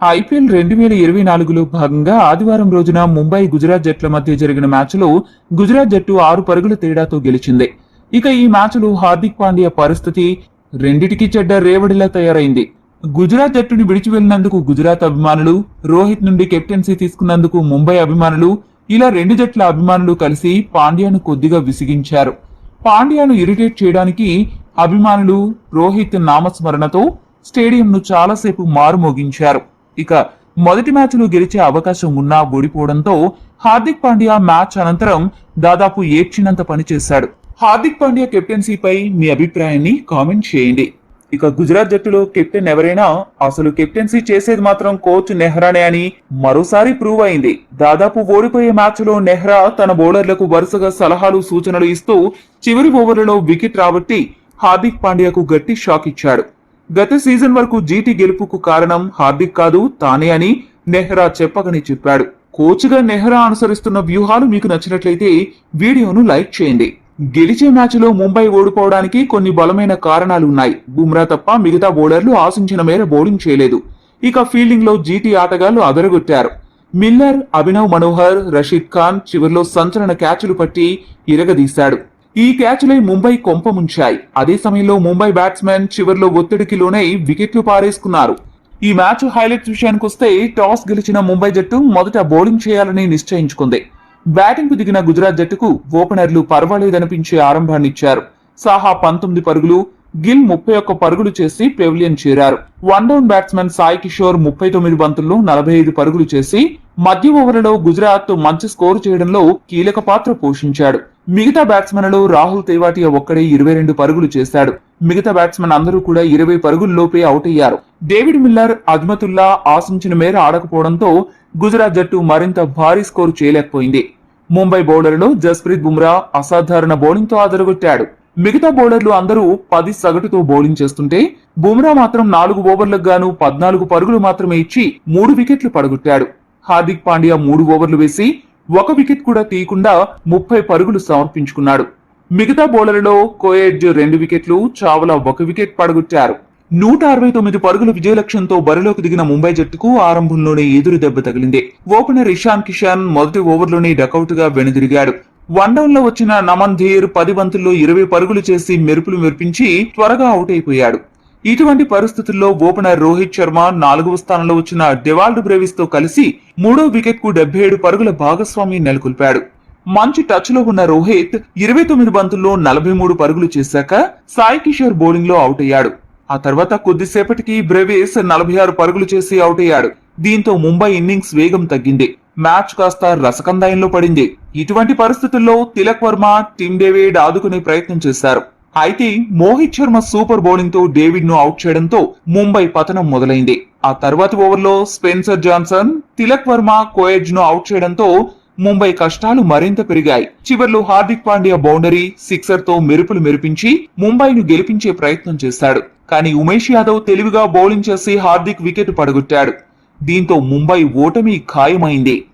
IPL రెండు వేల ఇరవై నాలుగులో భాగంగా ఆదివారం రోజున ముంబై గుజరాత్ జట్ల మధ్య జరిగిన మ్యాచ్లో గుజరాత్ జట్టు ఆరు పరుగుల తేడాతో గెలిచింది. ఇక ఈ మ్యాచ్లో హార్దిక్ పాండ్యా పరిస్థితి రెండిటికి చెడ్డ రేవడిలా తయారైంది. గుజరాత్ జట్టుని విడిచి వెళ్ళినందుకు గుజరాత్ అభిమానులు రోహిత్ నుండి కెప్టెన్సీ తీసుకున్నందుకు ముంబై అభిమానులు ఇలా రెండు జట్ల అభిమానులు కలిసి పాండ్యాను కొద్దిగా విసిగించారు. పాండ్యాను ఇరిటేట్ చేయడానికి అభిమానులు రోహిత్ నామస్మరణతో స్టేడియంను చాలాసేపు మారుమోగించారు. ఇక మొదటి మ్యాచ్లో గెలిచే అవకాశం ఉన్నా ఓడిపోవడంతో హార్దిక్ పాండ్యా మ్యాచ్ అనంతరం దాదాపు ఏడ్చినంత పని చేశాడు. హార్దిక్ పాండ్యా కెప్టెన్సీపై మీ అభిప్రాయాన్ని కామెంట్ చేయండి. ఇక గుజరాత్ జట్టులో కెప్టెన్ ఎవరైనా అసలు కెప్టెన్సీ చేసేది మాత్రం కోచ్ నెహ్రానే అని మరోసారి ప్రూవ్ అయింది. దాదాపు ఓడిపోయే మ్యాచ్లో నెహ్రా తన బౌలర్లకు వరుసగా సలహాలు సూచనలు ఇస్తూ చివరి ఓవర్లలో వికెట్ రాబట్టి హార్దిక్ పాండ్యాకు గట్టి షాక్ ఇచ్చాడు. గత సీజన్ వరకు జీటీ గెలుపుకు కారణం హార్దిక్ కాదు తానే అని నెహ్రా చెప్పకని చెప్పాడు. కోచ్గా నెహ్రా అనుసరిస్తున్న వ్యూహాలు మీకు నచ్చినట్లయితే వీడియోను లైక్ చేయండి. గెలిచే మ్యాచ్లో ముంబై ఓడిపోవడానికి కొన్ని బలమైన కారణాలు ఉన్నాయి. బుమ్రా తప్ప మిగతా బౌలర్లు ఆశించిన మేర బౌలింగ్ చేయలేదు. ఇక ఫీల్డింగ్లో జీటీ ఆటగాళ్ళు అదరగొట్టారు. మిల్లర్ అభినవ్ మనోహర్ రషీద్ ఖాన్ చివర్లో సంచలన క్యాచ్లు పట్టి ఇరగదీశాడు. ఈ క్యాచ్లై ముంబై కొంప ముంచాయి. అదే సమయంలో ముంబై బ్యాట్స్మెన్ చివర్లో ఒత్తిడికి లోనై వికెట్లు పారేసుకున్నారు. ఈ మ్యాచ్ హైలైట్స్ విషయానికి వస్తే టాస్ గెలిచిన ముంబై జట్టు మొదట బౌలింగ్ చేయాలని నిశ్చయించుకుంది. బ్యాటింగ్కు దిగిన గుజరాత్ జట్టుకు ఓపెనర్లు పర్వాలేదనిపించే ఆరంభాన్నిచ్చారు. సాహా పంతొమ్మిది పరుగులు గిల్ ముప్పై ఒక్క పరుగులు చేసి పెవిలియన్ చేరారు. One down batsmen Sai Kishore ముప్పై తొమ్మిది బంతుల్లో నలభై ఐదు పరుగులు చేసి మధ్య ఓవర్లలో గుజరాత్ మంచి స్కోర్ చేయడంలో కీలక పాత్ర పోషించాడు. మిగతా బ్యాట్స్మెన్లలో రాహుల్ తేవాటియా ఒక్కడే ఇరవై రెండు పరుగులు చేశాడు. మిగతా బ్యాట్స్మెన్ అందరూ కూడా ఇరవై పరుగుల్లోపే అవుట్ అయ్యారు. డేవిడ్ మిల్లర్ అజ్మతుల్లా ఆశించిన మేర ఆడకపోవడంతో గుజరాత్ జట్టు మరింత భారీ స్కోరు చేయలేకపోయింది. ముంబై బౌలర్లు జస్ప్రీత్ బుమ్రా అసాధారణ బౌలింగ్తో అదరగొట్టాడు మిగతా బౌలర్లు అందరూ పది సగటుతో బౌలింగ్ చేస్తుంటే బుమ్రా మాత్రం నాలుగు ఓవర్లకు గాను పద్నాలుగు పరుగులు మాత్రమే ఇచ్చి మూడు వికెట్లు పడగొట్టాడు. హార్దిక్ పాండ్యా మూడు ఓవర్లు వేసి ఒక వికెట్ కూడా తీయకుండా ముప్పై పరుగులు సమర్పించుకున్నాడు. మిగతా బౌలర్లలో కోయెడ్జ్ రెండు వికెట్లు చావలా ఒక వికెట్ పడగొట్టారు. నూట అరవై తొమ్మిది పరుగుల విజయలక్ష్యంతో బరిలోకి దిగిన ముంబై జట్టుకు ఆరంభంలోనే ఎదురు దెబ్బ తగిలింది. ఓపెనర్ ఇషాన్ కిషాన్ మొదటి ఓవర్లోనే డకౌట్గా వెనుదిరిగాడు. వన్ వచ్చిన నమన్ ధీర్ పది బంతుల్లో ఇరవై పరుగులు చేసి మెరుపులు మెరిపించి త్వరగా అవుట్ అయిపోయాడు. ఇటువంటి పరిస్థితుల్లో ఓపెనర్ రోహిత్ శర్మ నాలుగవ స్థానంలో వచ్చిన డెవాల్డ్ బ్రేవిస్తో కలిసి మూడో వికెట్కు డెబ్బై ఏడు పరుగుల భాగస్వామి నెలకొల్పాడు. మంచి టచ్లో ఉన్న రోహిత్ ఇరవై తొమ్మిది బంతుల్లో నలభై మూడు పరుగులు చేశాక సాయి కిషోర్ బౌలింగ్లో అవుట్ అయ్యాడు. ఆ తర్వాత కొద్దిసేపటికి బ్రెవిస్ నలభై ఆరు పరుగులు చేసి అవుట్ అయ్యాడు. దీంతో ముంబై ఇన్నింగ్స్ వేగం తగ్గింది. మ్యాచ్ కాస్త రసకందాయంలో పడింది. ఇటువంటి పరిస్థితుల్లో తిలక్ వర్మ టిమ్ డేవిడ్ ఆదుకునే ప్రయత్నం చేశారు. అయితే మోహిత్ శర్మ సూపర్ బౌలింగ్తో డేవిడ్ను అవుట్ చేయడంతో ముంబై పతనం మొదలైంది. ఆ తర్వాతి ఓవర్లో స్పెన్సర్ జాన్సన్ తిలక్ వర్మ కోయజ్ను అవుట్ చేయడంతో ముంబై కష్టాలు మరింత పెరిగాయి. చివర్లో హార్దిక్ పాండ్యా బౌండరీ సిక్సర్తో మెరుపులు మెరిపించి ముంబైను గెలిపించే ప్రయత్నం చేశాడు. కానీ ఉమేష్ యాదవ్ తెలివిగా బౌలింగ్ చేసి హార్దిక్ వికెట్ పడగొట్టాడు. దీంతో ముంబై ఓటమి ఖాయమైంది.